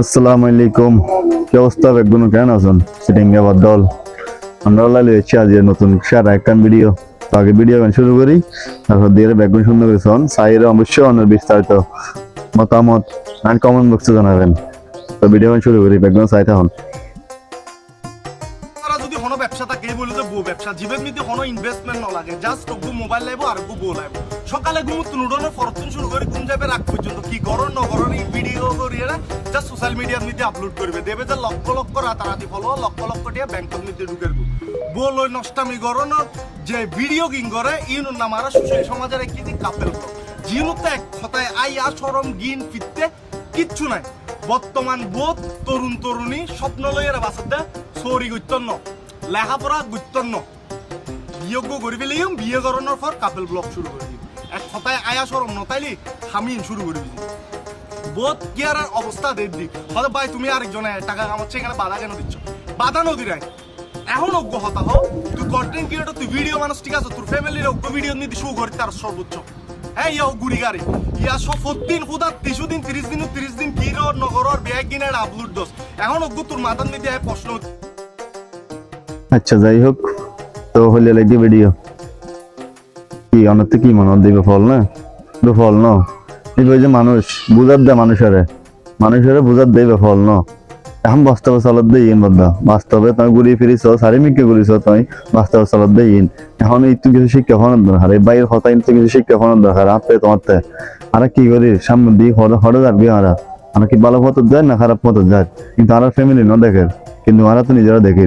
আসসালামু আলাইকুম। কি অবস্থা বেগুন কেন আছেন? সিটিংয়ে দল আমরা লাইলে এসেছি আজ এর নতুন সারা একটা ভিডিও তো আগে ভিডিও গান শুরু করি। তারপর দিয়ে বেগুন সুন্দর করেছেন সাইরে অবশ্যই অনেক বিস্তারিত মতামত আর কমেন্ট বক্সে জানাবেন। তো ভিডিও গান শুরু করি। বেগুন তারা যদি কোনো ব্যবসা থাকে বলে যে বউ ব্যবসা। জীবের মধ্যে কোনো ইনভেস্টমেন্ট না লাগে জাস্ট গু মোবাইল লাগবো আর গু বউ লাগবো। সকালে ঘুম তুনুডনের ফরচুন শুরু করে ঘুম যাবে রাখ পর্যন্ত। কি গরম, ন গরম ভিডিও করিয়ে জাস্ট সোশ্যাল মিডিয়ার মধ্যে আপলোড করবে। দেবে যে লক্ষ লক্ষ রাতারাতি ফলো লক্ষ লক্ষ টিয়া ব্যাংকের মধ্যে ঢুকে গু বউ লই নষ্টামি গরম যে ভিডিও কিং করে, ইউনুর নাম আর সমাজের এক কেজি কাপেল জিনুতে এক কথায় আইয়া সরম, গিন ফিরতে কিচ্ছু নাই। বর্তমান বোধ তরুণ তরুণী, স্বপ্ন লইয়ের বাসাতে সৌরি গুত্তন্ন লেখাপড়া গুত্তন্ন বিয়োগ্য করি পেলেই বিয়ে করানোর পর কাপেল ব্লগ শুরু করে দিই এক কথায় আয়া সরম নতাইলি হামিন শুরু করে দিই বোধ কি আর অবস্থা দেখ দি, হয়তো ভাই তুমি আরেকজনে টাকা কামাচ্ছে এখানে বাধা কেন দিচ্ছ? বাধা নদী রায় এখন অজ্ঞ হতা হও তুই কন্টেন্ট ক্রিয়েটর তুই ভিডিও মানুষ ঠিক আছে তোর ফ্যামিলির অজ্ঞ ভিডিও নিতে শুরু করতে আর সর্বোচ্চ হ্যাঁ ইয়া গুড়ি গাড়ি ইয়া সব দিন খুদা তিরিশ দিন তিরিশ দিন তিরিশ দিন, কি রর নগরর ব্যাগ কিনে আপলোড দোষ এখন অজ্ঞ তোর মধ্যে আয় প্রশ্ন আচ্ছা যাই হোক, তো হলে লাগবে ভিডিও কি অনেক কি মনে দিবে ফল না? তো ফল ন? দিবে যে মানুষ বুঝার দে মানুষেরে। মানুষেরে বুঝার দেবে ফল ন? এখন বাস্তবে চালত দেই ইন বদ্দা বাস্তবে তুমি ঘুরি ফিরিছ চারিমিককে ঘুরিছ তুমি, বাস্তবে চালত দেই ইন। এখন একটু কিছু শিক্ষা হওয়ার দরকার, এই বাইরের কথা একটু কিছু শিক্ষা হওয়ার দরকার আপে তোমার তে আর কি করি? সামনে হরে হরে যাবি আরা আর কি ভালো পথ যায় না খারাপ পথ যায়? কিন্তু আর ফ্যামিলি ন দেখে কিন্তু আরা তো নিজেরা দেখে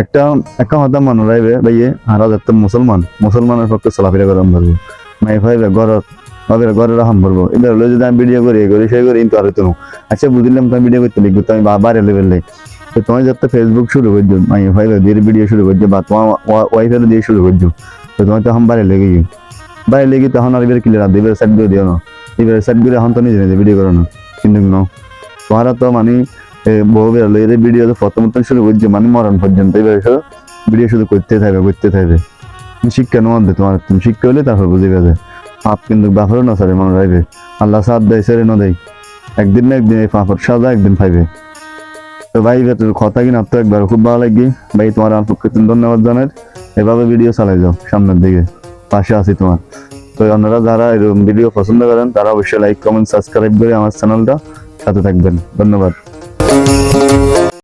একটা একটা হতা মানুষ রাইবে ভাইয়ে হারা যাতে মুসলমান মুসলমানের পক্ষে চলাফেরা মাই ভাইবে ঘরত ভাবে ঘরে রাখাম পারব এবার যদি আমি ভিডিও করি করি সেই করি কিন্তু আর তো আচ্ছা বুঝলাম তুমি ভিডিও করতে লিখব তুমি বাইরে লেভেল তো তুমি যাতে ফেসবুক শুরু করছ মাই ভাইবে দিয়ে ভিডিও শুরু করছ বা তোমার ওয়াইফের দিয়ে শুরু করছ তো তোমার তখন বাইরে লেগে গিয়ে বাইরে লেগে তখন আর এবার ক্লিয়ার এবার সাইড দিয়ে দিও না। এবার সাইড করে এখন তো নিজে নিজে ভিডিও করো না। কিন্তু তোমার তো মানে এ, বহু বেরোলো এর ভিডিও তো প্রথম শুরু করছে মানে মরণ পর্যন্ত। এবার এসে ভিডিও শুধু করতে থাকবে করতে থাকবে। শিক্ষা মধ্যে তোমার তুমি শিক্ষা হলে তারপর বুঝে গেছে। পাপ কিন্তু বাপরও না সারে মনে রাখবে। আল্লাহ সাথ দেয় সেরে ন দেয়। একদিন না একদিন এই পাপর সাজা একদিন পাইবে। তো ভাই তোর কথা কিনা তো একবার খুব ভালো লাগবে। ভাই তোমার আমার পক্ষে ধন্যবাদ জানার। এভাবে ভিডিও চালাই যাও সামনের দিকে। পাশে আছি তোমার। তো আপনারা যারা এরকম ভিডিও পছন্দ করেন তারা অবশ্যই লাইক কমেন্ট সাবস্ক্রাইব করে আমার চ্যানেলটা সাথে থাকবেন। ধন্যবাদ।